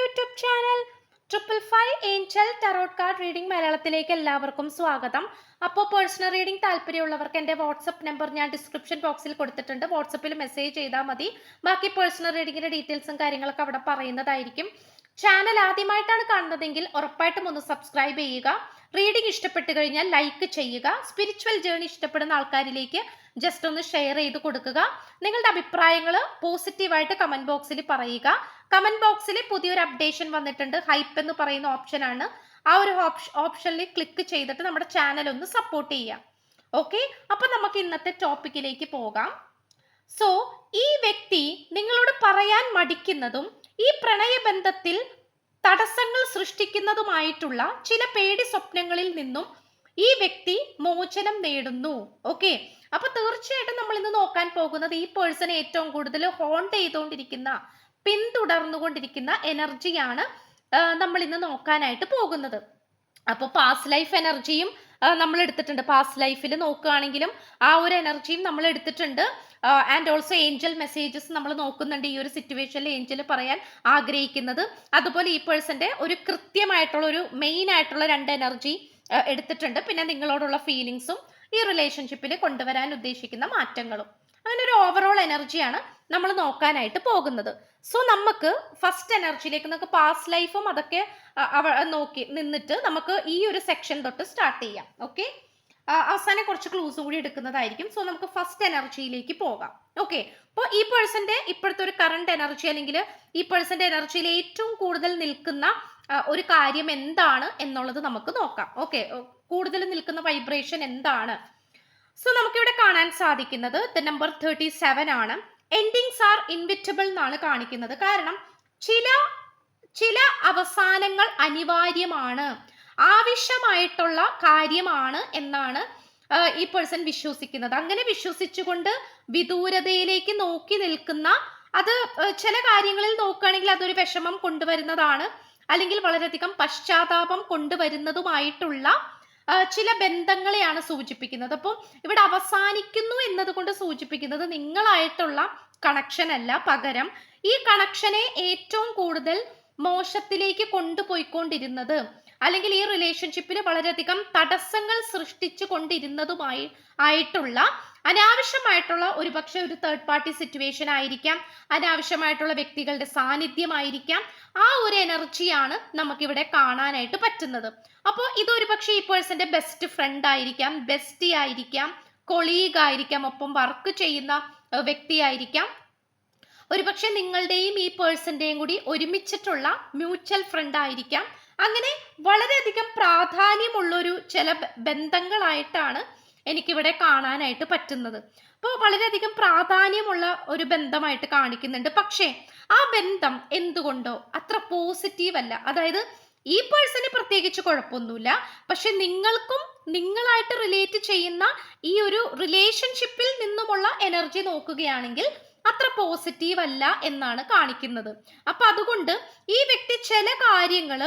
YouTube channel triple five angel tarot card reading മലയാളത്തിലേക്ക് എല്ലാവർക്കും സ്വാഗതം. അപ്പോൾ പേഴ്സണൽ റീഡിംഗ് താല്പര്യമുള്ളവർക്ക് എന്റെ വാട്സപ്പ് നമ്പർ ഞാൻ ഡിസ്ക്രിപ്ഷൻ ബോക്സിൽ കൊടുത്തിട്ടുണ്ട്. വാട്സപ്പിൽ മെസ്സേജ് ചെയ്താൽ മതി. ബാക്കി പേഴ്സണൽ റീഡിങ്ങിന്റെ ഡീറ്റെയിൽസും കാര്യങ്ങളൊക്കെ അവിടെ പറയുന്നതായിരിക്കും. ചാനൽ ആദ്യമായിട്ടാണ് കാണുന്നതെങ്കിൽ ഉറപ്പായിട്ടും ഒന്ന് സബ്സ്ക്രൈബ് ചെയ്യുക. റീഡിംഗ് ഇഷ്ടപ്പെട്ട് കഴിഞ്ഞാൽ ലൈക്ക് ചെയ്യുക. സ്പിരിച്വൽ ജേണി ഇഷ്ടപ്പെടുന്ന ആൾക്കാരിലേക്ക് ജസ്റ്റ് ഒന്ന് ഷെയർ ചെയ്ത് കൊടുക്കുക. നിങ്ങളുടെ അഭിപ്രായങ്ങൾ പോസിറ്റീവായിട്ട് കമന്റ് ബോക്സിൽ പറയുക. കമന്റ് ബോക്സിൽ പുതിയൊരു അപ്ഡേഷൻ വന്നിട്ടുണ്ട്. ഹൈപ്പ് എന്ന് പറയുന്ന ഓപ്ഷനാണ് ആ ഒരു ഓപ്ഷനിൽ ക്ലിക്ക് ചെയ്തിട്ട് നമ്മുടെ ചാനൽ ഒന്ന് സപ്പോർട്ട് ചെയ്യാം ഓക്കെ അപ്പൊ നമുക്ക് ഇന്നത്തെ ടോപ്പിക്കിലേക്ക് പോകാം. സോ ഈ വ്യക്തി നിങ്ങളോട് പറയാൻ മടിക്കുന്നതും ഈ പ്രണയബന്ധത്തിൽ തടസ്സങ്ങൾ സൃഷ്ടിക്കുന്നതുമായിട്ടുള്ള ചില പേടി സ്വപ്നങ്ങളിൽ നിന്നും ഈ വ്യക്തി മോചനം നേടുന്നു. ഓക്കെ അപ്പൊ തീർച്ചയായിട്ടും നമ്മൾ ഇന്ന് നോക്കാൻ പോകുന്നത് ഈ പേഴ്സൺ ഏറ്റവും കൂടുതൽ ഹോണ്ട് ചെയ്തുകൊണ്ടിരിക്കുന്ന പിന്തുടർന്നുകൊണ്ടിരിക്കുന്ന എനർജിയാണ് നമ്മൾ ഇന്ന് നോക്കാനായിട്ട് പോകുന്നത്. അപ്പോൾ പാസ്റ്റ് ലൈഫ് എനർജിയും നമ്മൾ എടുത്തിട്ടുണ്ട് പാസ്റ്റ് ലൈഫിൽ നോക്കുകയാണെങ്കിലും ആ ഒരു എനർജിയും നമ്മൾ എടുത്തിട്ടുണ്ട് ആൻഡ് ഓൾസോ ഏഞ്ചൽ മെസ്സേജസ് നമ്മൾ നോക്കുന്നുണ്ട് ഈ ഒരു സിറ്റുവേഷനിൽ ഏഞ്ചൽ പറയാൻ ആഗ്രഹിക്കുന്നത്. അതുപോലെ ഈ പേഴ്സന്റെ ഒരു കൃത്യമായിട്ടുള്ള ഒരു മെയിൻ ആയിട്ടുള്ള രണ്ട് എനർജി എടുത്തിട്ടുണ്ട്. പിന്നെ നിങ്ങളോടുള്ള ഫീലിങ്സും ഈ റിലേഷൻഷിപ്പിൽ കൊണ്ടുവരാൻ ഉദ്ദേശിക്കുന്ന മാറ്റങ്ങളും. അങ്ങനെ ഒരു ഓവറോൾ എനർജിയാണ് നമ്മൾ നോക്കാനായിട്ട് പോകുന്നത്. സോ നമുക്ക് ഫസ്റ്റ് എനർജിയിലേക്ക് നമുക്ക് പാസ്റ്റ് ലൈഫും അതൊക്കെ നോക്കി നിന്നിട്ട് നമുക്ക് ഈ ഒരു സെക്ഷൻ തൊട്ട് സ്റ്റാർട്ട് ചെയ്യാം. ഓക്കെ അവസാനം കുറച്ച് ക്ലൂസ് കൂടി എടുക്കുന്നതായിരിക്കും. സോ നമുക്ക് ഫസ്റ്റ് എനർജിയിലേക്ക് പോകാം. ഓക്കെ അപ്പോൾ ഈ പേഴ്സന്റെ ഇപ്പോഴത്തെ ഒരു കറണ്ട് എനർജി അല്ലെങ്കിൽ ഈ പേഴ്സന്റെ എനർജിയിൽ ഏറ്റവും കൂടുതൽ നിൽക്കുന്ന ഒരു കാര്യം എന്താണ് എന്നുള്ളത് നമുക്ക് നോക്കാം. ഓക്കെ കൂടുതൽ നിൽക്കുന്ന വൈബ്രേഷൻ എന്താണ്? സോ നമുക്കിവിടെ കാണാൻ സാധിക്കുന്നത് ദ നമ്പർ തേർട്ടി സെവൻ ആണ്. എൻഡിങ്സ് ആർ ഇൻവിറ്റബിൾ എന്നാണ് കാണിക്കുന്നത്. കാരണം ചില ചില അവസാനങ്ങൾ അനിവാര്യമാണ്. ആവശ്യമായിട്ടുള്ള കാര്യമാണ് എന്നാണ് ഈ പേഴ്സൺ വിശ്വസിക്കുന്നത്. അങ്ങനെ വിശ്വസിച്ചുകൊണ്ട് വിദൂരതയിലേക്ക് നോക്കി നിൽക്കുന്ന അത് ചില കാര്യങ്ങളിൽ നോക്കുകയാണെങ്കിൽ അതൊരു വിഷമം കൊണ്ടുവരുന്നതാണ്. അല്ലെങ്കിൽ വളരെയധികം പശ്ചാത്താപം കൊണ്ടുവരുന്നതുമായിട്ടുള്ള ചില ബന്ധങ്ങളെയാണ് സൂചിപ്പിക്കുന്നത്. അപ്പോൾ ഇവിടെ അവസാനിക്കുന്നു എന്നതുകൊണ്ട് സൂചിപ്പിക്കുന്നത് നിങ്ങളായിട്ടുള്ള കണക്ഷൻ അല്ല പകരം ഈ കണക്ഷനെ ഏറ്റവും കൂടുതൽ മോശത്തിലേക്ക് കൊണ്ടുപോയിക്കൊണ്ടിരുന്നത് അല്ലെങ്കിൽ ഈ റിലേഷൻഷിപ്പിൽ വളരെയധികം തടസ്സങ്ങൾ സൃഷ്ടിച്ചു കൊണ്ടിരുന്നതുമായി ആയിട്ടുള്ള അനാവശ്യമായിട്ടുള്ള ഒരു പക്ഷെ ഒരു തേർഡ് പാർട്ടി സിറ്റുവേഷൻ ആയിരിക്കാം അനാവശ്യമായിട്ടുള്ള വ്യക്തികളുടെ സാന്നിധ്യമായിരിക്കാം ആ ഒരു എനർജിയാണ് നമുക്കിവിടെ കാണാനായിട്ട് പറ്റുന്നത്. അപ്പോൾ ഇതൊരു പക്ഷേ ഈ പേഴ്സന്റെ ബെസ്റ്റ് ഫ്രണ്ട് ആയിരിക്കാം ബെസ്റ്റി ആയിരിക്കാം കൊളീഗ് ആയിരിക്കാം ഒപ്പം വർക്ക് ചെയ്യുന്ന വ്യക്തിയായിരിക്കാം. ഒരുപക്ഷെ നിങ്ങളുടെയും ഈ പേഴ്സന്റെയും കൂടി ഒരുമിച്ചിട്ടുള്ള മ്യൂച്വൽ ഫ്രണ്ട് ആയിരിക്കാം. അങ്ങനെ വളരെയധികം പ്രാധാന്യമുള്ളൊരു ചില ബന്ധങ്ങളായിട്ടാണ് എനിക്കിവിടെ കാണാനായിട്ട് പറ്റുന്നത്. അപ്പോൾ വളരെയധികം പ്രാധാന്യമുള്ള ഒരു ബന്ധമായിട്ട് കാണിക്കുന്നുണ്ട്. പക്ഷേ ആ ബന്ധം എന്തുകൊണ്ടോ അത്ര പോസിറ്റീവ് അല്ല അതായത് ഈ പേഴ്സണെ പ്രത്യേകിച്ച് കുഴപ്പമൊന്നുമില്ല. പക്ഷെ നിങ്ങൾക്കും നിങ്ങളായിട്ട് റിലേറ്റ് ചെയ്യുന്ന ഈ ഒരു റിലേഷൻഷിപ്പിൽ നിന്നുമുള്ള എനർജി നോക്കുകയാണെങ്കിൽ അത്ര പോസിറ്റീവ് അല്ല എന്നാണ് കാണിക്കുന്നത്. അപ്പൊ അതുകൊണ്ട് ഈ വ്യക്തി ചില കാര്യങ്ങൾ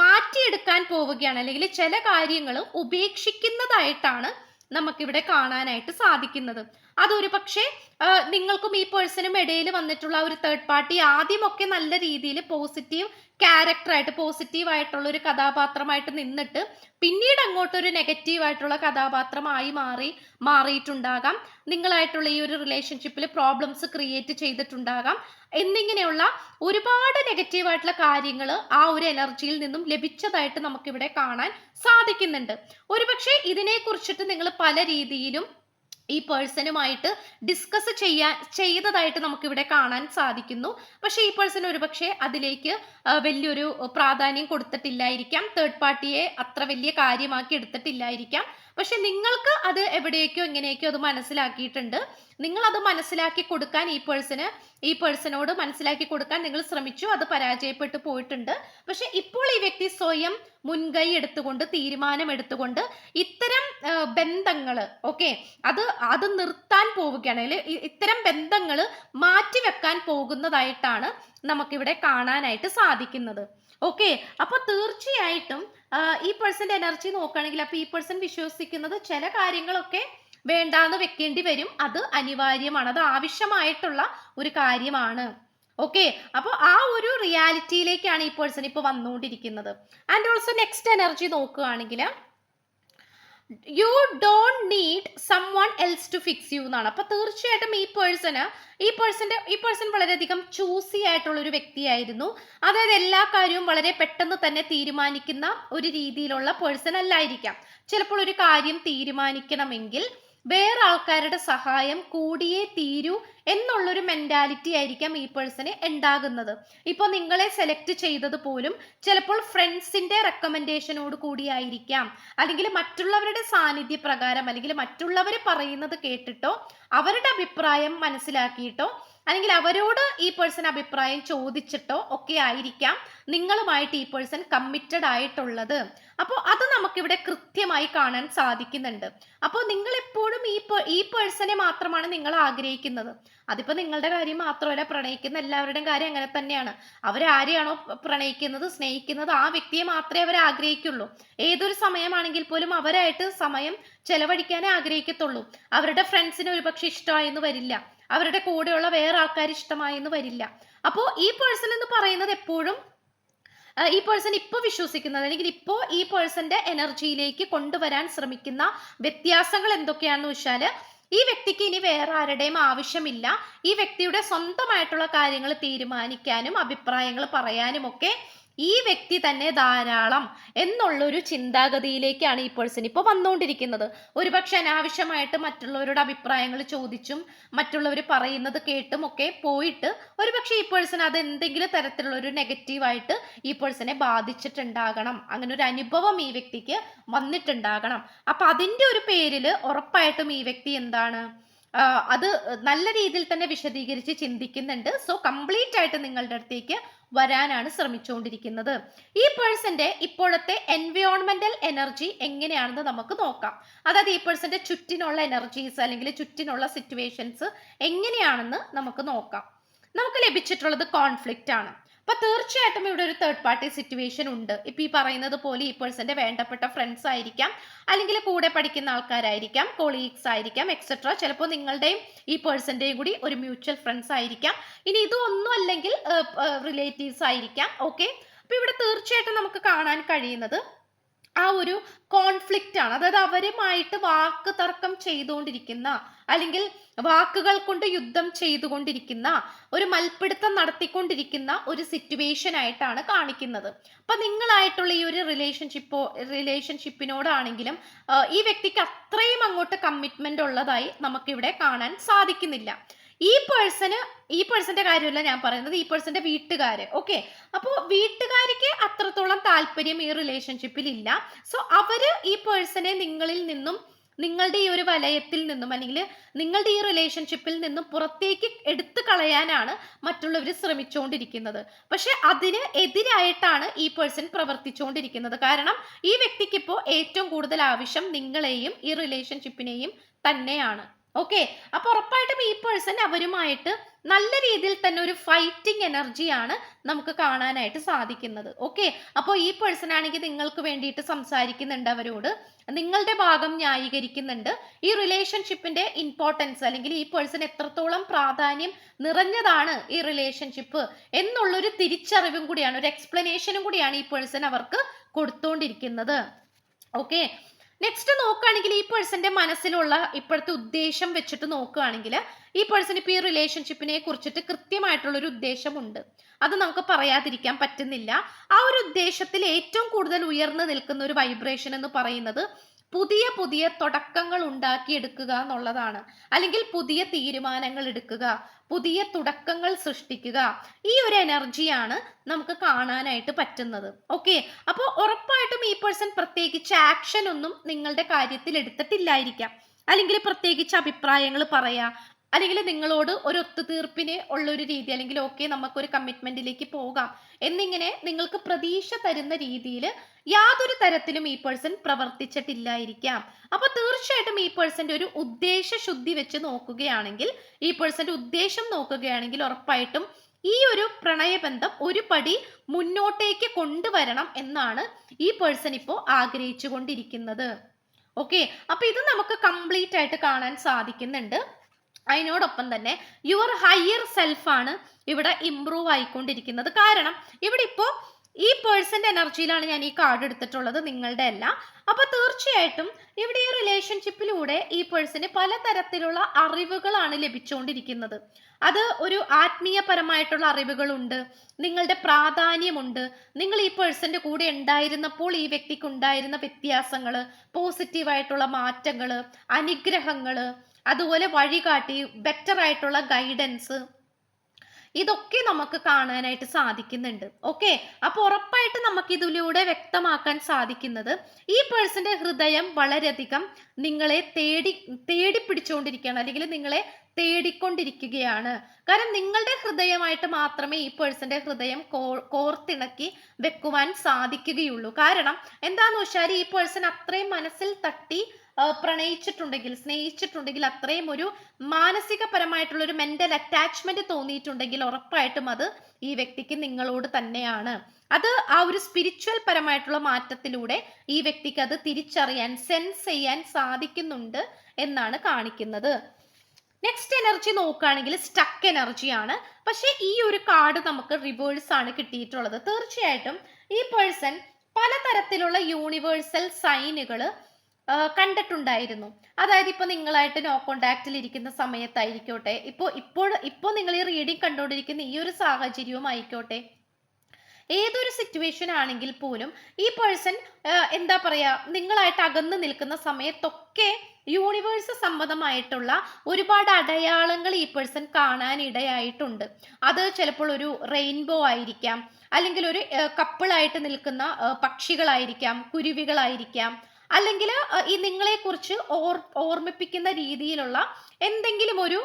മാറ്റിയെടുക്കാൻ പോവുകയാണ്. അല്ലെങ്കിൽ ചില കാര്യങ്ങൾ ഉപേക്ഷിക്കുന്നതായിട്ടാണ് നമുക്കിവിടെ കാണാനായിട്ട് സാധിക്കുന്നത്. അതൊരു പക്ഷേ നിങ്ങൾക്കും ഈ പേഴ്സണും ഇടയിൽ വന്നിട്ടുള്ള ഒരു തേർഡ് പാർട്ടി ആദ്യമൊക്കെ നല്ല രീതിയിൽ പോസിറ്റീവ് ക്യാരക്ടറായിട്ട് പോസിറ്റീവ് ആയിട്ടുള്ള ഒരു കഥാപാത്രമായിട്ട് നിന്നിട്ട് പിന്നീട് അങ്ങോട്ട് ഒരു നെഗറ്റീവ് ആയിട്ടുള്ള കഥാപാത്രമായി മാറി മാറിയിട്ടുണ്ടാകാം. നിങ്ങളായിട്ടുള്ള ഈ ഒരു റിലേഷൻഷിപ്പിൽ പ്രോബ്ലംസ് ക്രിയേറ്റ് ചെയ്തിട്ടുണ്ടാകാം. എന്നിങ്ങനെയുള്ള ഒരുപാട് നെഗറ്റീവ് ആയിട്ടുള്ള കാര്യങ്ങൾ ആ ഒരു എനർജിയിൽ നിന്നും ലഭിച്ചതായിട്ട് നമുക്കിവിടെ കാണാൻ സാധിക്കുന്നുണ്ട്. ഒരുപക്ഷെ ഇതിനെ കുറിച്ചിട്ട് നിങ്ങൾ പല രീതിയിലും ഈ പേഴ്സണുമായിട്ട് ഡിസ്കസ് ചെയ്യാൻ ചെയ്തതായിട്ട് നമുക്കിവിടെ കാണാൻ സാധിക്കുന്നു. പക്ഷേ ഈ പേഴ്സൺ ഒരുപക്ഷെ അതിലേക്ക് വലിയൊരു പ്രാധാന്യം കൊടുത്തിട്ടില്ലായിരിക്കാം. തേർഡ് പാർട്ടിയെ അത്ര വലിയ കാര്യമാക്കി എടുത്തിട്ടില്ലായിരിക്കാം. പക്ഷെ നിങ്ങൾക്ക് അത് എവിടേക്കോ എങ്ങനെയൊക്കെയോ അത് മനസ്സിലാക്കിയിട്ടുണ്ട്. നിങ്ങൾ അത് മനസ്സിലാക്കി കൊടുക്കാൻ ഈ പേഴ്സണ് ഈ പേഴ്സണോട് മനസ്സിലാക്കി കൊടുക്കാൻ നിങ്ങൾ ശ്രമിച്ചു അത് പരാജയപ്പെട്ടു പോയിട്ടുണ്ട്. പക്ഷെ ഇപ്പോൾ ഈ വ്യക്തി സ്വയം മുൻകൈ എടുത്തുകൊണ്ട് തീരുമാനം എടുത്തുകൊണ്ട് ഇത്തരം ബന്ധങ്ങൾ ഓക്കെ അത് അത് നിർത്താൻ പോവുകയാണ്. ഇത്തരം ബന്ധങ്ങൾ മാറ്റിവെക്കാൻ പോകുന്നതായിട്ടാണ് നമുക്കിവിടെ കാണാനായിട്ട് സാധിക്കുന്നത്. ഓക്കെ അപ്പൊ തീർച്ചയായിട്ടും ഈ പേഴ്സന്റെ എനർജി നോക്കുകയാണെങ്കിൽ അപ്പൊ ഈ പേഴ്സൺ വിശ്വസിക്കുന്നത് ചില കാര്യങ്ങളൊക്കെ വേണ്ടാന്ന് വെക്കേണ്ടി വരും. അത് അനിവാര്യമാണ്. അത് ആവശ്യമായിട്ടുള്ള ഒരു കാര്യമാണ്. ഓക്കെ അപ്പോൾ ആ ഒരു റിയാലിറ്റിയിലേക്കാണ് ഈ പേഴ്സൺ ഇപ്പോൾ വന്നുകൊണ്ടിരിക്കുന്നത്. ആൻഡ് ഓൾസോ നെക്സ്റ്റ് എനർജി നോക്കുകയാണെങ്കിൽ you don't need someone else to fix you എന്നാണ്. അപ്പൊ തീർച്ചയായിട്ടും ഈ പേഴ്സണ് ഈ പേഴ്സന്റെ ഈ പേഴ്സൺ വളരെയധികം ചൂസി ആയിട്ടുള്ള ഒരു വ്യക്തിയായിരുന്നു. അതായത് എല്ലാ കാര്യവും വളരെ പെട്ടെന്ന് തന്നെ തീരുമാനിക്കുന്ന ഒരു രീതിയിലുള്ള പേഴ്സൺ അല്ലായിരിക്കാം. ചിലപ്പോൾ ഒരു കാര്യം തീരുമാനിക്കണമെങ്കിൽ വേറെ ആൾക്കാരുടെ സഹായം കൂടിയേ തീരൂ എന്നുള്ളൊരു മെന്റാലിറ്റി ആയിരിക്കാം ഈ പേഴ്സണ് ഉണ്ടാകുന്നത്. ഇപ്പോൾ നിങ്ങളെ സെലക്ട് ചെയ്തത് പോലും ചിലപ്പോൾ ഫ്രണ്ട്സിന്റെ റെക്കമെൻഡേഷനോട് കൂടിയായിരിക്കാം അല്ലെങ്കിൽ മറ്റുള്ളവരുടെ സാന്നിധ്യ പ്രകാരം അല്ലെങ്കിൽ മറ്റുള്ളവർ പറയുന്നത് കേട്ടിട്ടോ അവരുടെ അഭിപ്രായം മനസ്സിലാക്കിയിട്ടോ അല്ലെങ്കിൽ അവരോട് ഈ പേഴ്സൺ അഭിപ്രായം ചോദിച്ചിട്ടോ ഒക്കെ ആയിരിക്കാം നിങ്ങളുമായിട്ട് ഈ പേഴ്സൺ കമ്മിറ്റഡ് ആയിട്ടുള്ളത്. അപ്പോൾ അത് നമുക്കിവിടെ കൃത്യമായി കാണാൻ സാധിക്കുന്നുണ്ട്. അപ്പോൾ നിങ്ങൾ എപ്പോഴും ഈ ഈ പേഴ്സണെ മാത്രമാണ് നിങ്ങൾ ആഗ്രഹിക്കുന്നത്. അതിപ്പോൾ നിങ്ങളുടെ കാര്യം മാത്രമല്ല പ്രണയിക്കുന്ന എല്ലാവരുടെയും കാര്യം അങ്ങനെ തന്നെയാണ്. അവരാരെയാണോ പ്രണയിക്കുന്നത് സ്നേഹിക്കുന്നത് ആ വ്യക്തിയെ മാത്രമേ അവർ ആഗ്രഹിക്കുള്ളൂ. ഏതൊരു സമയമാണെങ്കിൽ പോലും അവരായിട്ട് സമയം ചെലവഴിക്കാനേ ആഗ്രഹിക്കത്തുള്ളൂ. അവരുടെ ഫ്രണ്ട്സിന് ഒരുപക്ഷെ ഇഷ്ടമായെന്ന് വരില്ല. അവരുടെ കൂടെയുള്ള വേറെ ആൾക്കാർ ഇഷ്ടമായി എന്ന് വരില്ല. അപ്പോൾ ഈ പേഴ്സൺ എന്ന് പറയുന്നത് എപ്പോഴും ഈ പേഴ്സൺ ഇപ്പോൾ വിശ്വസിക്കുന്നത് അല്ലെങ്കിൽ ഇപ്പോൾ ഈ പേഴ്സന്റെ എനർജിയിലേക്ക് കൊണ്ടുവരാൻ ശ്രമിക്കുന്ന വ്യത്യാസങ്ങൾ എന്തൊക്കെയാണെന്ന് വെച്ചാൽ ഈ വ്യക്തിക്ക് ഇനി വേറെ ആരുടെയും ആവശ്യമില്ല. ഈ വ്യക്തിയുടെ സ്വന്തമായിട്ടുള്ള കാര്യങ്ങൾ തീരുമാനിക്കാനും അഭിപ്രായങ്ങൾ പറയാനും ഒക്കെ ഈ വ്യക്തി തന്നെ ധാരാളം എന്നുള്ളൊരു ചിന്താഗതിയിലേക്കാണ് ഈ പേഴ്സൺ ഇപ്പോൾ വന്നുകൊണ്ടിരിക്കുന്നത് ഒരുപക്ഷെ അനാവശ്യമായിട്ട് മറ്റുള്ളവരുടെ അഭിപ്രായങ്ങൾ ചോദിച്ചും മറ്റുള്ളവർ പറയുന്നത് കേട്ടും ഒക്കെ പോയിട്ട് ഒരുപക്ഷെ ഈ പേഴ്സൺ അത് എന്തെങ്കിലും തരത്തിലുള്ള ഒരു നെഗറ്റീവായിട്ട് ഈ പേഴ്സണെ ബാധിച്ചിട്ടുണ്ടാകണം. അങ്ങനെ ഒരു അനുഭവം ഈ വ്യക്തിക്ക് വന്നിട്ടുണ്ടാകണം. അപ്പൊ അതിന്റെ ഒരു പേരിൽ ഉറപ്പായിട്ടും ഈ വ്യക്തി എന്താണ്? അത് നല്ല രീതിയിൽ തന്നെ വിശദീകരിച്ച് ചിന്തിക്കുന്നുണ്ട്. സോ കംപ്ലീറ്റ് ആയിട്ട് നിങ്ങളുടെ അടുത്തേക്ക് വരാനാണ് ശ്രമിച്ചുകൊണ്ടിരിക്കുന്നത് ഈ പേഴ്സന്റെ ഇപ്പോഴത്തെ എൻവയോൺമെന്റൽ എനർജി എങ്ങനെയാണെന്ന് നമുക്ക് നോക്കാം. അതായത് ഈ പേഴ്സന്റെ ചുറ്റിനുള്ള എനർജീസ് അല്ലെങ്കിൽ ചുറ്റിനുള്ള സിറ്റുവേഷൻസ് എങ്ങനെയാണെന്ന് നമുക്ക് നോക്കാം. നമുക്ക് ലഭിച്ചിട്ടുള്ളത് കോൺഫ്ലിക്റ്റ് ആണ്. അപ്പൊ തീർച്ചയായിട്ടും ഇവിടെ ഒരു തേർഡ് പാർട്ടി സിറ്റുവേഷൻ ഉണ്ട്. ഇപ്പൊ ഈ പറയുന്നത് പോലെ ഈ പേഴ്സന്റെ വേണ്ടപ്പെട്ട ഫ്രണ്ട്സ് ആയിരിക്കാം അല്ലെങ്കിൽ കൂടെ പഠിക്കുന്ന ആൾക്കാരായിരിക്കാം കൊളീഗ്സ് ആയിരിക്കാം എക്സെട്ര ചിലപ്പോൾ നിങ്ങളുടെയും ഈ പേഴ്സന്റെയും കൂടി ഒരു മ്യൂച്വൽ ഫ്രണ്ട്സ് ആയിരിക്കാം. ഇനി ഇതൊന്നും അല്ലെങ്കിൽ റിലേറ്റീവ്സ് ആയിരിക്കാം. ഓക്കെ അപ്പൊ ഇവിടെ തീർച്ചയായിട്ടും നമുക്ക് കാണാൻ കഴിയുന്നത് ആ ഒരു കോൺഫ്ലിക്റ്റ് ആണ്. അതായത് അവരുമായിട്ട് വാക്ക് തർക്കം ചെയ്തുകൊണ്ടിരിക്കുന്ന അല്ലെങ്കിൽ വാക്കുകൾ കൊണ്ട് യുദ്ധം ചെയ്തുകൊണ്ടിരിക്കുന്ന ഒരു മൽപ്പിടുത്തം നടത്തിക്കൊണ്ടിരിക്കുന്ന ഒരു സിറ്റുവേഷൻ ആയിട്ടാണ് കാണിക്കുന്നത്. അപ്പൊ നിങ്ങളായിട്ടുള്ള ഈ ഒരു റിലേഷൻഷിപ്പോ റിലേഷൻഷിപ്പിനോടാണെങ്കിലും ഈ വ്യക്തിക്ക് അത്രയും അങ്ങോട്ട് കമ്മിറ്റ്മെന്റ് ഉള്ളതായി നമുക്കിവിടെ കാണാൻ സാധിക്കുന്നില്ല. ഈ പേഴ്സണ് ഈ പേഴ്സന്റെ കാര്യമല്ല ഞാൻ പറയുന്നത് ഈ പേഴ്സന്റെ വീട്ടുകാര്. ഓക്കെ അപ്പോൾ വീട്ടുകാർക്ക് അത്രത്തോളം താല്പര്യം ഈ റിലേഷൻഷിപ്പിൽ ഇല്ല. സോ അവർ ഈ പേഴ്സണെ നിങ്ങളിൽ നിന്നും നിങ്ങളുടെ ഈ ഒരു വലയത്തിൽ നിന്നും അല്ലെങ്കിൽ നിങ്ങളുടെ ഈ റിലേഷൻഷിപ്പിൽ നിന്നും പുറത്തേക്ക് എടുത്തു കളയാനാണ് മറ്റുള്ളവർ ശ്രമിച്ചുകൊണ്ടിരിക്കുന്നത് പക്ഷെ അതിന് എതിരായിട്ടാണ് ഈ പേഴ്സൺ പ്രവർത്തിച്ചുകൊണ്ടിരിക്കുന്നത് കാരണം ഈ വ്യക്തിക്ക് ഇപ്പോൾ ഏറ്റവും കൂടുതൽ ആവശ്യം നിങ്ങളെയും ഈ റിലേഷൻഷിപ്പിനെയും തന്നെയാണ്. ഓക്കെ അപ്പൊ ഉറപ്പായിട്ടും ഈ പേഴ്സൺ അവരുമായിട്ട് നല്ല രീതിയിൽ തന്നെ ഒരു ഫൈറ്റിംഗ് എനർജിയാണ് നമുക്ക് കാണാനായിട്ട് സാധിക്കുന്നത്. ഓക്കെ അപ്പോൾ ഈ പേഴ്സൺ ആണെങ്കിൽ നിങ്ങൾക്ക് വേണ്ടിയിട്ട് സംസാരിക്കുന്നുണ്ട് അവരോട്. നിങ്ങളുടെ ഭാഗം ന്യായീകരിക്കുന്നുണ്ട്. ഈ റിലേഷൻഷിപ്പിന്റെ ഇമ്പോർട്ടൻസ് അല്ലെങ്കിൽ ഈ പേഴ്സൺ എത്രത്തോളം പ്രാധാന്യം നിറഞ്ഞതാണ് ഈ റിലേഷൻഷിപ്പ് എന്നുള്ളൊരു തിരിച്ചറിവും കൂടിയാണ് ഒരു എക്സ്പ്ലനേഷനും കൂടിയാണ് ഈ പേഴ്സൺ അവർക്ക് കൊടുത്തോണ്ടിരിക്കുന്നത്. ഓക്കെ നെക്സ്റ്റ് നോക്കുകയാണെങ്കിൽ ഈ പേഴ്സന്റെ മനസ്സിലുള്ള ഇപ്പോഴത്തെ ഉദ്ദേശം വെച്ചിട്ട് നോക്കുകയാണെങ്കിൽ ഈ പേഴ്സൺ ഇപ്പോൾ ഈ റിലേഷൻഷിപ്പിനെ കുറിച്ചിട്ട് കൃത്യമായിട്ടുള്ള ഒരു ഉദ്ദേശമുണ്ട്. അത് നമുക്ക് പറയാതിരിക്കാൻ പറ്റുന്നില്ല. ആ ഒരു ഉദ്ദേശത്തിൽ ഏറ്റവും കൂടുതൽ ഉയർന്നു നിൽക്കുന്ന ഒരു വൈബ്രേഷൻ എന്ന് പറയുന്നത് പുതിയ പുതിയ തുടക്കങ്ങൾ ഉണ്ടാക്കിയെടുക്കുക എന്നുള്ളതാണ്. അല്ലെങ്കിൽ പുതിയ തീരുമാനങ്ങൾ എടുക്കുക. പുതിയ തുടക്കങ്ങൾ സൃഷ്ടിക്കുക. ഈ ഒരു എനർജിയാണ് നമുക്ക് കാണാനായിട്ട് പറ്റുന്നത്. ഓക്കെ അപ്പോൾ ഉറപ്പായിട്ടും ഈ പേഴ്സൺ പ്രത്യേകിച്ച് ആക്ഷൻ ഒന്നും നിങ്ങളുടെ കാര്യത്തിൽ എടുത്തിട്ടില്ലായിരിക്കാം. അല്ലെങ്കിൽ പ്രത്യേകിച്ച് അഭിപ്രായങ്ങൾ പറയാ അല്ലെങ്കിൽ നിങ്ങളോട് ഒരു ഒത്തുതീർപ്പിന് ഉള്ള ഒരു രീതി അല്ലെങ്കിൽ ഓക്കെ നമുക്കൊരു കമ്മിറ്റ്മെന്റിലേക്ക് പോകാം. എന്നിങ്ങനെ നിങ്ങൾക്ക് പ്രതീക്ഷ തരുന്ന രീതിയിൽ യാതൊരു തരത്തിലും ഈ പേഴ്സൺ പ്രവർത്തിച്ചിട്ടില്ലായിരിക്കാം. അപ്പൊ തീർച്ചയായിട്ടും ഈ പേഴ്സന്റെ ഒരു ഉദ്ദേശ ശുദ്ധി വെച്ച് നോക്കുകയാണെങ്കിൽ ഈ പേഴ്സന്റെ ഉദ്ദേശം നോക്കുകയാണെങ്കിൽ ഉറപ്പായിട്ടും ഈ ഒരു പ്രണയബന്ധം ഒരു പടി മുന്നോട്ടേക്ക് കൊണ്ടുവരണം എന്നാണ് ഈ പേഴ്സൺ ഇപ്പോൾ ആഗ്രഹിച്ചു കൊണ്ടിരിക്കുന്നത് ഓക്കെ അപ്പൊ ഇത് നമുക്ക് കംപ്ലീറ്റ് ആയിട്ട് കാണാൻ സാധിക്കുന്നുണ്ട്. അതിനോടൊപ്പം തന്നെ യുവർ ഹയർ സെൽഫാണ് ഇവിടെ ഇമ്പ്രൂവ് ആയിക്കൊണ്ടിരിക്കുന്നത്. കാരണം ഇവിടെ ഇപ്പോൾ ഈ പേഴ്സന്റെ എനർജിയിലാണ് ഞാൻ ഈ കാർഡ് എടുത്തിട്ടുള്ളത് നിങ്ങളുടെ അല്ല അപ്പൊ തീർച്ചയായിട്ടും ഇവിടെ ഈ റിലേഷൻഷിപ്പിലൂടെ ഈ പേഴ്സന് പലതരത്തിലുള്ള അറിവുകളാണ് ലഭിച്ചുകൊണ്ടിരിക്കുന്നത് അത് ഒരു ആത്മീയപരമായിട്ടുള്ള അറിവുകളുണ്ട് നിങ്ങളുടെ പ്രാധാന്യമുണ്ട്. നിങ്ങൾ ഈ പേഴ്സന്റെ കൂടെ ഉണ്ടായിരുന്നപ്പോൾ ഈ വ്യക്തിക്ക് ഉണ്ടായിരുന്ന വ്യത്യാസങ്ങൾ പോസിറ്റീവായിട്ടുള്ള മാറ്റങ്ങൾ അനുഗ്രഹങ്ങൾ അതുപോലെ വഴികാട്ടി ബെറ്റർ ആയിട്ടുള്ള ഗൈഡൻസ് ഇതൊക്കെ നമുക്ക് കാണാനായിട്ട് സാധിക്കുന്നുണ്ട്. ഓക്കെ അപ്പോൾ ഉറപ്പായിട്ട് നമുക്ക് ഇതിലൂടെ വ്യക്തമാക്കാൻ സാധിക്കുന്നത് ഈ പേഴ്സന്റെ ഹൃദയം വളരെയധികം നിങ്ങളെ തേടി തേടി പിടിച്ചുകൊണ്ടിരിക്കുകയാണ് അല്ലെങ്കിൽ നിങ്ങളെ തേടിക്കൊണ്ടിരിക്കുകയാണ്. കാരണം നിങ്ങളുടെ ഹൃദയമായിട്ട് മാത്രമേ ഈ പേഴ്സന്റെ ഹൃദയം കോർത്തിണക്കി വെക്കുവാൻ സാധിക്കുകയുള്ളൂ. കാരണം എന്താന്ന് വെച്ചാൽ ഈ പേഴ്സൺ അത്രയും മനസ്സിൽ തട്ടി പ്രണയിച്ചിട്ടുണ്ടെങ്കിൽ സ്നേഹിച്ചിട്ടുണ്ടെങ്കിൽ അത്രയും ഒരു മാനസികപരമായിട്ടുള്ള ഒരു മെന്റൽ അറ്റാച്ച്മെന്റ് തോന്നിയിട്ടുണ്ടെങ്കിൽ ഉറപ്പായിട്ടും അത് ഈ വ്യക്തിക്ക് നിങ്ങളോട് തന്നെയാണ്. അത് ആ ഒരു സ്പിരിച്വൽ പരമായിട്ടുള്ള മാറ്റത്തിലൂടെ ഈ വ്യക്തിക്ക് അത് തിരിച്ചറിയാൻ സെൻസ് ചെയ്യാൻ സാധിക്കുന്നുണ്ട് എന്നാണ് കാണിക്കുന്നത്. നെക്സ്റ്റ് എനർജി നോക്കുകയാണെങ്കിൽ സ്റ്റക്ക് എനർജിയാണ് പക്ഷേ ഈ ഒരു കാർഡ് നമുക്ക് റിവേഴ്സ് ആണ് കിട്ടിയിട്ടുള്ളത്. തീർച്ചയായിട്ടും ഈ പേഴ്സൺ പലതരത്തിലുള്ള യൂണിവേഴ്സൽ സൈനുകൾ കണ്ടിട്ടുണ്ടായിരുന്നു. അതായത് ഇപ്പോൾ നിങ്ങളായിട്ട് നോ കോണ്ടാക്റ്റിൽ ഇരിക്കുന്ന സമയത്തായിരിക്കോട്ടെ ഇപ്പോൾ ഇപ്പോൾ ഇപ്പോൾ നിങ്ങൾ ഈ റീഡിംഗ് കണ്ടുകൊണ്ടിരിക്കുന്ന ഈ ഒരു സാഹചര്യവും ആയിക്കോട്ടെ. ഏതൊരു സിറ്റുവേഷൻ ആണെങ്കിൽ പോലും ഈ പേഴ്സൺ എന്താ പറയാ നിങ്ങളായിട്ട് അകന്നു നിൽക്കുന്ന സമയത്തൊക്കെ യൂണിവേഴ്സ് സംബന്ധമായിട്ടുള്ള ഒരുപാട് അടയാളങ്ങൾ ഈ പേഴ്സൺ കാണാനിടയായിട്ടുണ്ട് അത് ചിലപ്പോൾ ഒരു റെയിൻബോ ആയിരിക്കാം അല്ലെങ്കിൽ ഒരു കപ്പിളായിട്ട് നിൽക്കുന്ന പക്ഷികളായിരിക്കാം കുരുവികളായിരിക്കാം അല്ലെങ്കിൽ ഈ നിങ്ങളെക്കുറിച്ച് ഓർ ഓർമ്മിപ്പിക്കുന്ന രീതിയിലുള്ള എന്തെങ്കിലും ഒരു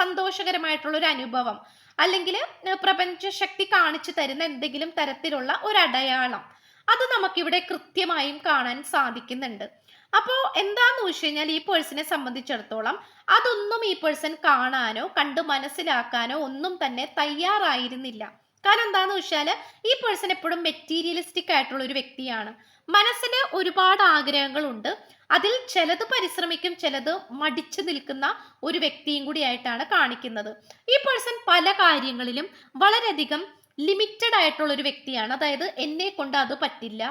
സന്തോഷകരമായിട്ടുള്ള ഒരു അനുഭവം അല്ലെങ്കിൽ പ്രപഞ്ച ശക്തി കാണിച്ചു തരുന്ന എന്തെങ്കിലും തരത്തിലുള്ള ഒരു അടയാളം അത് നമുക്കിവിടെ കൃത്യമായും കാണാൻ സാധിക്കുന്നുണ്ട്. അപ്പോൾ എന്താന്ന് വെച്ച് കഴിഞ്ഞാൽ ഈ പേഴ്സണെ സംബന്ധിച്ചിടത്തോളം അതൊന്നും ഈ പേഴ്സൺ കാണാനോ കണ്ട് മനസ്സിലാക്കാനോ ഒന്നും തന്നെ തയ്യാറായിരുന്നില്ല. കാരണം എന്താന്ന് വെച്ചാൽ ഈ പേഴ്സൺ എപ്പോഴും മെറ്റീരിയലിസ്റ്റിക് ആയിട്ടുള്ള ഒരു വ്യക്തിയാണ്. മനസ്സിന് ഒരുപാട് ആഗ്രഹങ്ങളുണ്ട്. അതിൽ ചിലത് പരിശ്രമിക്കും ചിലത് മടിച്ചു നിൽക്കുന്ന ഒരു വ്യക്തിയും കൂടിയായിട്ടാണ് കാണിക്കുന്നത്. ഈ പേഴ്സൺ പല കാര്യങ്ങളിലും വളരെയധികം ലിമിറ്റഡ് ആയിട്ടുള്ള ഒരു വ്യക്തിയാണ്. അതായത് എന്നെ കൊണ്ട് അത് പറ്റില്ല.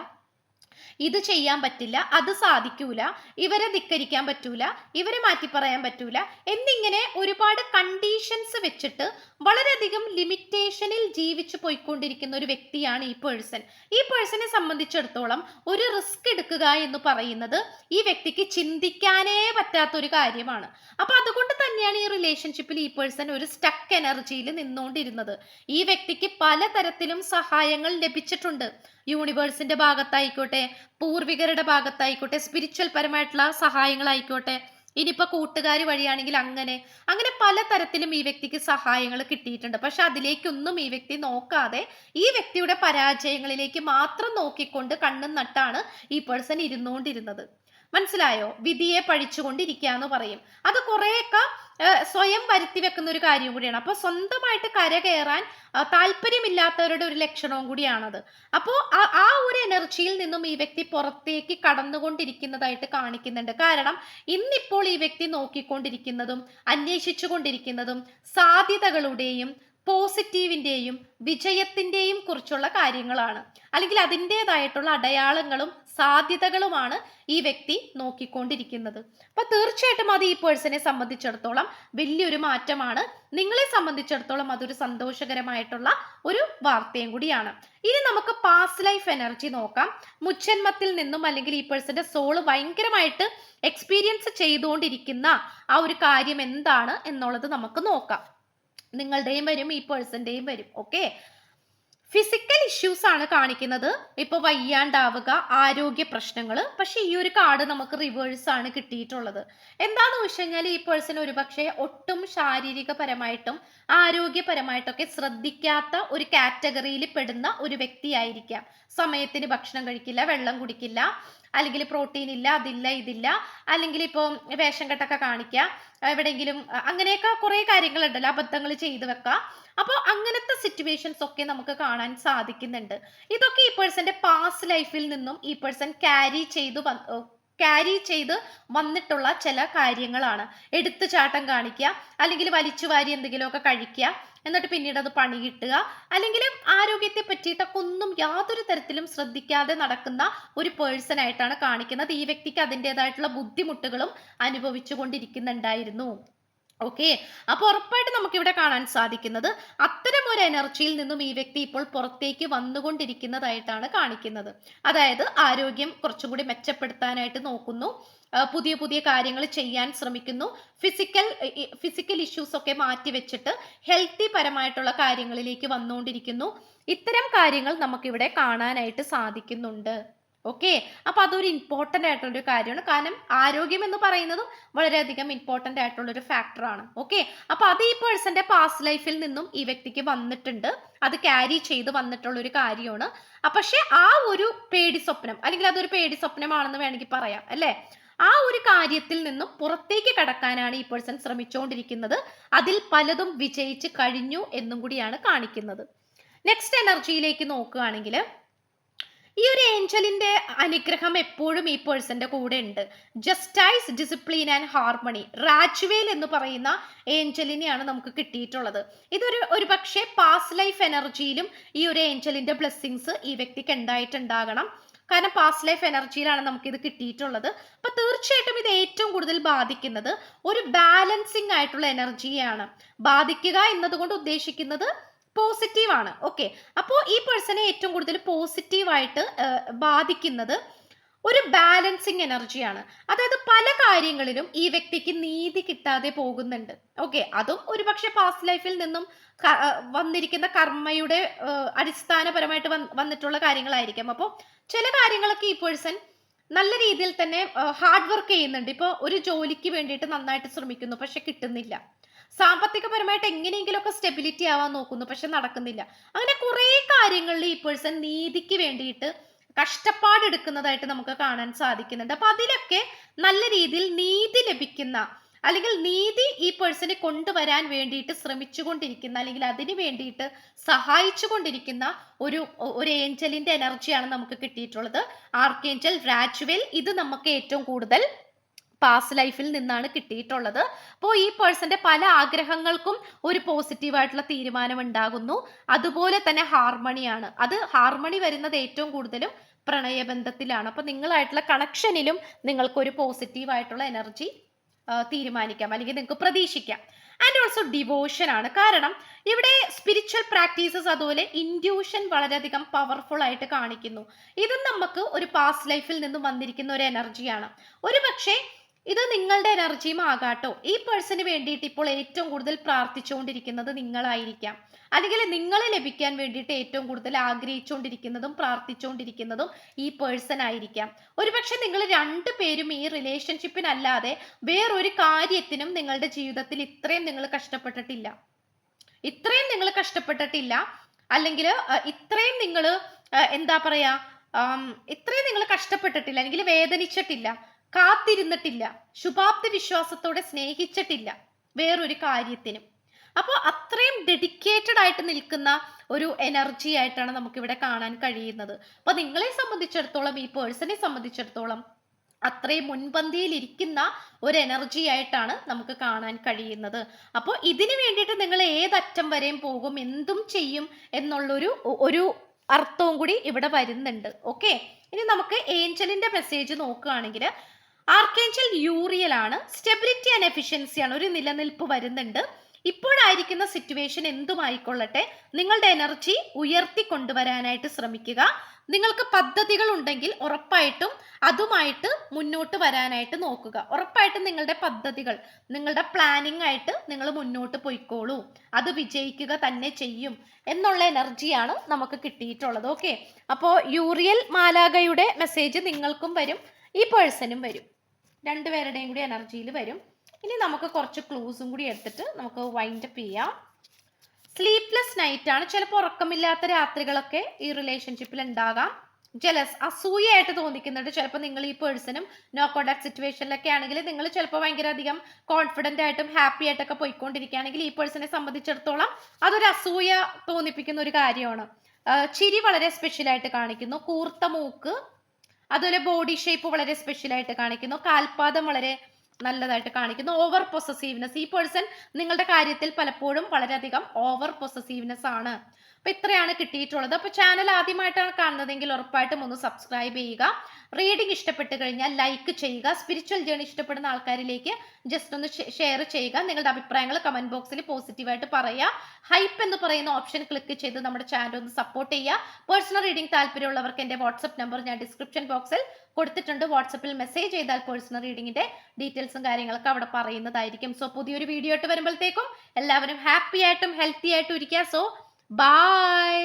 ഇത് ചെയ്യാൻ പറ്റില്ല അത് സാധിക്കൂല ഇവരെ ധിക്കരിക്കാൻ പറ്റൂല ഇവരെ മാറ്റി പറയാൻ പറ്റൂല എന്നിങ്ങനെ ഒരുപാട് കണ്ടീഷൻസ് വെച്ചിട്ട് വളരെയധികം ലിമിറ്റേഷനിൽ ജീവിച്ചു പോയിക്കൊണ്ടിരിക്കുന്ന ഒരു വ്യക്തിയാണ് ഈ പേഴ്സൺ ഈ പേഴ്സണെ സംബന്ധിച്ചിടത്തോളം ഒരു റിസ്ക് എടുക്കുക എന്ന് പറയുന്നത് ഈ വ്യക്തിക്ക് ചിന്തിക്കാനേ പറ്റാത്ത ഒരു കാര്യമാണ്. അപ്പൊ അതുകൊണ്ട് തന്നെയാണ് ഈ റിലേഷൻഷിപ്പിൽ ഈ പേഴ്സൺ ഒരു സ്റ്റക്ക് എനർജിയിൽ നിന്നുകൊണ്ടിരുന്നത്. ഈ വ്യക്തിക്ക് പലതരത്തിലും സഹായങ്ങൾ ലഭിച്ചിട്ടുണ്ട്. യൂണിവേഴ്സിന്റെ ഭാഗത്തായിക്കോട്ടെ പൂർവികരുടെ ഭാഗത്തായിക്കോട്ടെ സ്പിരിച്വൽ പരമായിട്ടുള്ള സഹായങ്ങളായിക്കോട്ടെ. ഇനിയിപ്പോൾ കൂട്ടുകാർ വഴിയാണെങ്കിൽ അങ്ങനെ അങ്ങനെ പലതരത്തിലും ഈ വ്യക്തിക്ക് സഹായങ്ങൾ കിട്ടിയിട്ടുണ്ട്. പക്ഷെ അതിലേക്കൊന്നും ഈ വ്യക്തി നോക്കാതെ ഈ വ്യക്തിയുടെ പരാജയങ്ങളിലേക്ക് മാത്രം നോക്കിക്കൊണ്ട് കണ്ണും നട്ടാണ് ഈ പേഴ്സൺ ഇരുന്നുകൊണ്ടിരുന്നത്. മനസ്സിലായോ? വിധിയെ പഴിച്ചുകൊണ്ടിരിക്കുക എന്ന് പറയും. അത് കുറേയൊക്കെ സ്വയം വരുത്തി വെക്കുന്ന ഒരു കാര്യം കൂടിയാണ്. അപ്പോൾ സ്വന്തമായിട്ട് കരകയറാൻ താല്പര്യമില്ലാത്തവരുടെ ഒരു ലക്ഷണവും കൂടിയാണത്. അപ്പോൾ ആ ഒരു എനർജിയിൽ നിന്നും ഈ വ്യക്തി പുറത്തേക്ക് കടന്നുകൊണ്ടിരിക്കുന്നതായിട്ട് കാണിക്കുന്നുണ്ട്. കാരണം ഇന്നിപ്പോൾ ഈ വ്യക്തി നോക്കിക്കൊണ്ടിരിക്കുന്നതും അന്വേഷിച്ചു കൊണ്ടിരിക്കുന്നതും സാധ്യതകളുടെയും പോസിറ്റീവിന്റെയും വിജയത്തിന്റെയും കുറിച്ചുള്ള കാര്യങ്ങളാണ്. അല്ലെങ്കിൽ അതിന്റെതായിട്ടുള്ള അടയാളങ്ങളും സാധ്യതകളുമാണ് ഈ വ്യക്തി നോക്കിക്കൊണ്ടിരിക്കുന്നത്. അപ്പൊ തീർച്ചയായിട്ടും അത് ഈ പേഴ്സണെ സംബന്ധിച്ചിടത്തോളം വലിയൊരു മാറ്റമാണ്. നിങ്ങളെ സംബന്ധിച്ചിടത്തോളം അതൊരു സന്തോഷകരമായിട്ടുള്ള ഒരു വാർത്തയും കൂടിയാണ്. ഇനി നമുക്ക് പാസ്റ്റ് ലൈഫ് എനർജി നോക്കാം. മുച്ചന്മത്തിൽ നിന്നും അല്ലെങ്കിൽ ഈ പേഴ്സന്റെ സോൾ ഭയങ്കരമായിട്ട് എക്സ്പീരിയൻസ് ചെയ്തുകൊണ്ടിരിക്കുന്ന ആ ഒരു കാര്യം എന്താണ് എന്നുള്ളത് നമുക്ക് നോക്കാം. നിങ്ങളുടെയും വരും ഈ പേഴ്സന്റെയും വരും. ഓക്കെ ഫിസിക്കൽ ഇഷ്യൂസ് ആണ് കാണിക്കുന്നത്. ഇപ്പൊ വയ്യാണ്ടാവുക ആരോഗ്യ പ്രശ്നങ്ങൾ പക്ഷെ ഈ ഒരു കാർഡ് നമുക്ക് റിവേഴ്സ് ആണ് കിട്ടിയിട്ടുള്ളത്. എന്താന്ന് വെച്ച് കഴിഞ്ഞാൽ ഈ പേഴ്സൺ ഒരുപക്ഷെ ഒട്ടും ശാരീരികപരമായിട്ടും ആരോഗ്യപരമായിട്ടൊക്കെ ശ്രദ്ധിക്കാത്ത ഒരു കാറ്റഗറിയിൽ പെടുന്ന ഒരു വ്യക്തിയായിരിക്കാം. സമയത്തിന് ഭക്ഷണം കഴിക്കില്ല വെള്ളം കുടിക്കില്ല അല്ലെങ്കിൽ പ്രോട്ടീൻ ഇല്ല അതില്ല ഇതില്ല. അല്ലെങ്കിൽ ഇപ്പോൾ വേഷം കെട്ടൊക്കെ കാണിക്കുക എവിടെയെങ്കിലും അങ്ങനെയൊക്കെ കുറേ കാര്യങ്ങളുണ്ടല്ലോ അബദ്ധങ്ങൾ ചെയ്തു വെക്കുക അപ്പോൾ അങ്ങനത്തെ സിറ്റുവേഷൻസ് ഒക്കെ നമുക്ക് കാണാൻ സാധിക്കുന്നുണ്ട്. ഇതൊക്കെ ഈ പേഴ്സന്റെ പാസ്റ്റ് ലൈഫിൽ നിന്നും ഈ പേഴ്സൺ ക്യാരി ചെയ്തു ക്യാരി ചെയ്ത് വന്നിട്ടുള്ള ചില കാര്യങ്ങളാണ്. എടുത്തുചാട്ടം കാണിക്കുക അല്ലെങ്കിൽ വലിച്ചു വാരി എന്തെങ്കിലുമൊക്കെ കഴിക്കുക എന്നിട്ട് പിന്നീട് അത് പണി കിട്ടുക. അല്ലെങ്കിൽ ആരോഗ്യത്തെ പറ്റിയിട്ടൊക്കെ ഒന്നും യാതൊരു തരത്തിലും ശ്രദ്ധിക്കാതെ നടക്കുന്ന ഒരു പേഴ്സൺ ആയിട്ടാണ് കാണിക്കുന്നത്. ഈ വ്യക്തിക്ക് അതിന്റെതായിട്ടുള്ള ബുദ്ധിമുട്ടുകളും അനുഭവിച്ചു ഓക്കെ അപ്പോൾ ഉറപ്പായിട്ട് നമുക്ക് ഇവിടെ കാണാൻ സാധിക്കുന്നത് അത്തരം ഒരു എനർജിയിൽ നിന്നും ഈ വ്യക്തി ഇപ്പോൾ പുറത്തേക്ക് വന്നുകൊണ്ടിരിക്കുന്നതായിട്ടാണ് കാണിക്കുന്നത്. അതായത് ആരോഗ്യം കുറച്ചുകൂടി മെച്ചപ്പെടുത്താനായിട്ട് നോക്കുന്നു. പുതിയ പുതിയ കാര്യങ്ങൾ ചെയ്യാൻ ശ്രമിക്കുന്നു. ഫിസിക്കൽ ഫിസിക്കൽ ഇഷ്യൂസ് ഒക്കെ മാറ്റിവെച്ചിട്ട് ഹെൽത്തി പരമായിട്ടുള്ള കാര്യങ്ങളിലേക്ക് വന്നുകൊണ്ടിരിക്കുന്നു. ഇത്തരം കാര്യങ്ങൾ നമുക്കിവിടെ കാണാനായിട്ട് സാധിക്കുന്നുണ്ട്. ഓക്കെ അപ്പൊ അതൊരു ഇമ്പോർട്ടന്റ് ആയിട്ടുള്ള ഒരു കാര്യമാണ്. കാരണം ആരോഗ്യം എന്ന് പറയുന്നതും വളരെയധികം ഇമ്പോർട്ടന്റ് ആയിട്ടുള്ള ഒരു ഫാക്ടറാണ് ഓക്കെ അപ്പൊ അത് ഈ പേഴ്സന്റെ പാസ്റ്റ് ലൈഫിൽ നിന്നും ഈ വ്യക്തിക്ക് വന്നിട്ടുണ്ട്. അത് ക്യാരി ചെയ്ത് വന്നിട്ടുള്ള ഒരു കാര്യമാണ് പക്ഷെ ആ ഒരു പേടി സ്വപ്നം അല്ലെങ്കിൽ അതൊരു പേടി സ്വപ്നമാണെന്ന് വേണമെങ്കിൽ പറയാം അല്ലേ? ആ ഒരു കാര്യത്തിൽ നിന്നും പുറത്തേക്ക് കടക്കാനാണ് ഈ പേഴ്സൺ ശ്രമിച്ചുകൊണ്ടിരിക്കുന്നത് അതിൽ പലതും വിജയിച്ച് കഴിഞ്ഞു എന്നും കൂടിയാണ് കാണിക്കുന്നത്. നെക്സ്റ്റ് എനർജിയിലേക്ക് നോക്കുകയാണെങ്കിൽ ഈ ഒരു ഏഞ്ചലിന്റെ അനുഗ്രഹം എപ്പോഴും ഈ പേഴ്സന്റെ കൂടെ ഉണ്ട്. Justice discipline and harmony Raguel എന്ന് പറയുന്ന ഏഞ്ചലിനെയാണ് നമുക്ക് കിട്ടിയിട്ടുള്ളത്. ഇതൊരു ഒരു പക്ഷേ പാസ്റ്റ് ലൈഫ് എനർജിയിലും ഈ ഒരു ഏഞ്ചലിന്റെ ബ്ലെസ്സിങ്സ് ഈ വ്യക്തിക്ക് ഉണ്ടായിട്ടുണ്ടാകണം. കാരണം പാസ്റ്റ് ലൈഫ് എനർജിയിലാണ് നമുക്ക് ഇത് കിട്ടിയിട്ടുള്ളത്. അപ്പൊ തീർച്ചയായിട്ടും ഇത് ഏറ്റവും കൂടുതൽ ബാധിക്കുന്നത് ഒരു ബാലൻസിങ് ആയിട്ടുള്ള എനർജിയാണ് ബാധിക്കുക എന്നതുകൊണ്ട് ഉദ്ദേശിക്കുന്നത് പോസിറ്റീവ് ആണ്. ഓക്കെ അപ്പോൾ ഈ പേഴ്സണെ ഏറ്റവും കൂടുതൽ പോസിറ്റീവായിട്ട് ബാധിക്കുന്നത് ഒരു ബാലൻസിങ് എനർജിയാണ് അതായത് പല കാര്യങ്ങളിലും ഈ വ്യക്തിക്ക് നീതി കിട്ടാതെ പോകുന്നുണ്ട്. ഓക്കെ അതും ഒരുപക്ഷെ പാസ്റ്റ് ലൈഫിൽ നിന്നും വന്നിരിക്കുന്ന കർമ്മയുടെ അടിസ്ഥാനപരമായിട്ട് വന്നിട്ടുള്ള കാര്യങ്ങളായിരിക്കാം. അപ്പോൾ ചില കാര്യങ്ങളൊക്കെ ഈ പേഴ്സൺ നല്ല രീതിയിൽ തന്നെ ഹാർഡ് വർക്ക് ചെയ്യുന്നുണ്ട്. ഇപ്പോൾ ഒരു ജോലിക്ക് വേണ്ടിയിട്ട് നന്നായിട്ട് ശ്രമിക്കുന്നു പക്ഷെ കിട്ടുന്നില്ല. സാമ്പത്തികപരമായിട്ട് എങ്ങനെയെങ്കിലുമൊക്കെ സ്റ്റെബിലിറ്റി ആവാൻ നോക്കുന്നു പക്ഷെ നടക്കുന്നില്ല. അങ്ങനെ കുറേ കാര്യങ്ങളിൽ ഈ പേഴ്സൺ നീതിക്ക് വേണ്ടിയിട്ട് കഷ്ടപ്പാടെടുക്കുന്നതായിട്ട് നമുക്ക് കാണാൻ സാധിക്കുന്നുണ്ട്. അപ്പൊ അതിലൊക്കെ നല്ല രീതിയിൽ നീതി ലഭിക്കുന്ന അല്ലെങ്കിൽ നീതി ഈ പേഴ്സണെ കൊണ്ടുവരാൻ വേണ്ടിയിട്ട് ശ്രമിച്ചുകൊണ്ടിരിക്കുന്ന അല്ലെങ്കിൽ അതിന് വേണ്ടിയിട്ട് സഹായിച്ചു കൊണ്ടിരിക്കുന്ന ഒരു ഒരു ഏഞ്ചലിന്റെ എനർജിയാണ് നമുക്ക് കിട്ടിയിട്ടുള്ളത്. ആർക്കേഞ്ചൽ റാച്ചുവൽ ഇത് നമുക്ക് ഏറ്റവും കൂടുതൽ പാസ്റ്റ് ലൈഫിൽ നിന്നാണ് കിട്ടിയിട്ടുള്ളത്. അപ്പോൾ ഈ പേഴ്സന്റെ പല ആഗ്രഹങ്ങൾക്കും ഒരു പോസിറ്റീവായിട്ടുള്ള തീരുമാനം ഉണ്ടാകുന്നു അതുപോലെ തന്നെ ഹാർമണിയാണ് അത് ഹാർമണി വരുന്നത് ഏറ്റവും കൂടുതലും പ്രണയബന്ധത്തിലാണ്. അപ്പൊ നിങ്ങളായിട്ടുള്ള കണക്ഷനിലും നിങ്ങൾക്കൊരു പോസിറ്റീവ് ആയിട്ടുള്ള എനർജി തീരുമാനിക്കാം. അല്ലെങ്കിൽ നിങ്ങൾക്ക് പ്രതീക്ഷിക്കാം. ആൻഡ് ഓൾസോ ഡിവോഷൻ ആണ്. കാരണം ഇവിടെ സ്പിരിച്വൽ പ്രാക്ടീസസ് അതുപോലെ ഇൻഡ്യൂഷൻ വളരെയധികം പവർഫുൾ ആയിട്ട് കാണിക്കുന്നു. ഇതും നമുക്ക് ഒരു പാസ്റ്റ് ലൈഫിൽ നിന്നും വന്നിരിക്കുന്ന ഒരു എനർജിയാണ് ഒരു പക്ഷേ ഇത് നിങ്ങളുടെ എനർജിയും ആകാട്ടോ. ഈ പേഴ്സണിന് വേണ്ടിയിട്ട് ഇപ്പോൾ ഏറ്റവും കൂടുതൽ പ്രാർത്ഥിച്ചുകൊണ്ടിരിക്കുന്നത് നിങ്ങളായിരിക്കാം. അല്ലെങ്കിൽ നിങ്ങളെ ലഭിക്കാൻ വേണ്ടിയിട്ട് ഏറ്റവും കൂടുതൽ ആഗ്രഹിച്ചുകൊണ്ടിരിക്കുന്നതും പ്രാർത്ഥിച്ചുകൊണ്ടിരിക്കുന്നതും ഈ പേഴ്സൺ ആയിരിക്കാം. ഒരുപക്ഷെ നിങ്ങൾ രണ്ടു പേരും ഈ റിലേഷൻഷിപ്പിനല്ലാതെ വേറൊരു കാര്യത്തിനും നിങ്ങളുടെ ജീവിതത്തിൽ ഇത്രയും നിങ്ങൾ കഷ്ടപ്പെട്ടിട്ടില്ല. ഇത്രയും നിങ്ങൾ കഷ്ടപ്പെട്ടിട്ടില്ല. അല്ലെങ്കിൽ ഇത്രയും നിങ്ങൾ എന്താ പറയാ ഇത്രയും നിങ്ങൾ കഷ്ടപ്പെട്ടിട്ടില്ല. അല്ലെങ്കിൽ വേദനിച്ചിട്ടില്ല. കാത്തിരുന്നിട്ടില്ല. ശുഭാപ്തി വിശ്വാസത്തോടെ സ്നേഹിച്ചിട്ടില്ല. വേറൊരു കാര്യത്തിനും. അപ്പോൾ അത്രയും ഡെഡിക്കേറ്റഡ് ആയിട്ട് നിൽക്കുന്ന ഒരു എനർജി ആയിട്ടാണ് നമുക്കിവിടെ കാണാൻ കഴിയുന്നത്. അപ്പൊ നിങ്ങളെ സംബന്ധിച്ചിടത്തോളം ഈ പേഴ്സണെ സംബന്ധിച്ചിടത്തോളം അത്രയും മുൻപന്തിയിൽ ഇരിക്കുന്ന ഒരു എനർജി ആയിട്ടാണ് നമുക്ക് കാണാൻ കഴിയുന്നത്. അപ്പോൾ ഇതിന് വേണ്ടിയിട്ട് നിങ്ങൾ ഏതറ്റം വരെയും പോകും എന്തും ചെയ്യും എന്നുള്ളൊരു ഒരു അർത്ഥവും കൂടി ഇവിടെ വരുന്നുണ്ട്. ഓക്കെ ഇനി നമുക്ക് ഏഞ്ചലിന്റെ മെസ്സേജ് നോക്കുകയാണെങ്കിൽ ആർക്കേഞ്ചൽ യൂറിയൽ ആണ്. സ്റ്റെബിലിറ്റി ആൻഡ് എഫിഷ്യൻസി ആണ്. ഒരു നിലനിൽപ്പ് വരുന്നുണ്ട്. ഇപ്പോഴായിരിക്കുന്ന സിറ്റുവേഷൻ എന്തുമായിക്കൊള്ളട്ടെ? നിങ്ങളുടെ എനർജി ഉയർത്തി കൊണ്ടുവരാനായിട്ട് ശ്രമിക്കുക. നിങ്ങൾക്ക് പദ്ധതികൾ ഉണ്ടെങ്കിൽ ഉറപ്പായിട്ടും അതുമായിട്ട് മുന്നോട്ട് വരാനായിട്ട് നോക്കുക. ഉറപ്പായിട്ടും നിങ്ങളുടെ പദ്ധതികൾ നിങ്ങളുടെ പ്ലാനിങ് ആയിട്ട് നിങ്ങൾ മുന്നോട്ട് പോയിക്കോളൂ. അത് വിജയിക്കുക തന്നെ ചെയ്യും എന്നുള്ള എനർജിയാണ് നമുക്ക് കിട്ടിയിട്ടുള്ളത്. ഓക്കെ അപ്പോൾ യൂറിയൽ മാലാഗയുടെ മെസ്സേജ് നിങ്ങൾക്കും വരും. ഈ പേഴ്സണും വരും. രണ്ടുപേരുടെയും കൂടി എനർജിയിൽ വരും. ഇനി നമുക്ക് കുറച്ച് ക്ലൂസും കൂടി എടുത്തിട്ട് നമുക്ക് വൈൻഡ് അപ്പ് ചെയ്യാം. സ്ലീപ്ലെസ് നൈറ്റ് ആണ്. ചിലപ്പോൾ ഉറക്കമില്ലാത്ത രാത്രികളൊക്കെ ഈ റിലേഷൻഷിപ്പിൽ ഉണ്ടാകാം. ജലസ് അസൂയായിട്ട് തോന്നിക്കുന്നുണ്ട്. ചിലപ്പോൾ നിങ്ങൾ ഈ പേഴ്സണും നോ കോണ്ടാക്ട് സിറ്റുവേഷനിലൊക്കെ ആണെങ്കിൽ നിങ്ങൾ ചിലപ്പോൾ ഭയങ്കര അധികം കോൺഫിഡന്റ് ആയിട്ടും ഹാപ്പി ആയിട്ടൊക്കെ പോയിക്കൊണ്ടിരിക്കുകയാണെങ്കിൽ ഈ പേഴ്സണെ സംബന്ധിച്ചിടത്തോളം അതൊരു അസൂയ തോന്നിപ്പിക്കുന്ന ഒരു കാര്യമാണ്. ചിരി വളരെ സ്പെഷ്യലായിട്ട് കാണിക്കുന്നു. കൂർത്ത മൂക്ക് അതുപോലെ ബോഡി ഷേപ്പ് വളരെ സ്പെഷ്യൽ ആയിട്ട് കാണിക്കുന്നു. കാൽപാദം വളരെ നല്ലതായിട്ട് കാണിക്കുന്നു. ഓവർ പൊസസീവ്നെസ് ഈ പേഴ്സൺ നിങ്ങളുടെ കാര്യത്തിൽ പലപ്പോഴും വളരെയധികം ഓവർ പൊസസീവ്നെസ് ആണ്. അപ്പൊ ഇത്രയാണ് കിട്ടിയിട്ടുള്ളത്. അപ്പൊ ചാനൽ ആദ്യമായിട്ടാണ് കാണുന്നതെങ്കിൽ ഉറപ്പായിട്ടും ഒന്ന് സബ്സ്ക്രൈബ് ചെയ്യുക. റീഡിംഗ് ഇഷ്ടപ്പെട്ട് കഴിഞ്ഞാൽ ലൈക്ക് ചെയ്യുക. സ്പിരിച്വൽ ജേണി ഇഷ്ടപ്പെടുന്ന ആൾക്കാരിലേക്ക് ജസ്റ്റ് ഒന്ന് ഷെയർ ചെയ്യുക. നിങ്ങളുടെ അഭിപ്രായങ്ങൾ കമന്റ് ബോക്സിൽ പോസിറ്റീവായിട്ട് പറയുക. ഹൈപ്പ് എന്ന് പറയുന്ന ഓപ്ഷൻ ക്ലിക്ക് ചെയ്ത് നമ്മുടെ ചാനൽ ഒന്ന് സപ്പോർട്ട് ചെയ്യുക. പേഴ്സണൽ റീഡിംഗ് താല്പര്യമുള്ളവർക്ക് എന്റെ വാട്സപ്പ് നമ്പർ ഞാൻ ഡിസ്ക്രിപ്ഷൻ ബോക്സിൽ കൊടുത്തിട്ടുണ്ട്. വാട്സപ്പിൽ മെസ്സേജ് ചെയ്താൽ പേഴ്സണൽ റീഡിങ്ങിന്റെ ഡീറ്റെയിൽസും കാര്യങ്ങളൊക്കെ അവിടെ പറയുന്നതായിരിക്കും. സോ പുതിയൊരു വീഡിയോ ആയിട്ട് വരുമ്പോഴത്തേക്കും എല്ലാവരും ഹാപ്പി ആയിട്ടും ഹെൽത്തി ആയിട്ടും ഇരിക്കുക. So by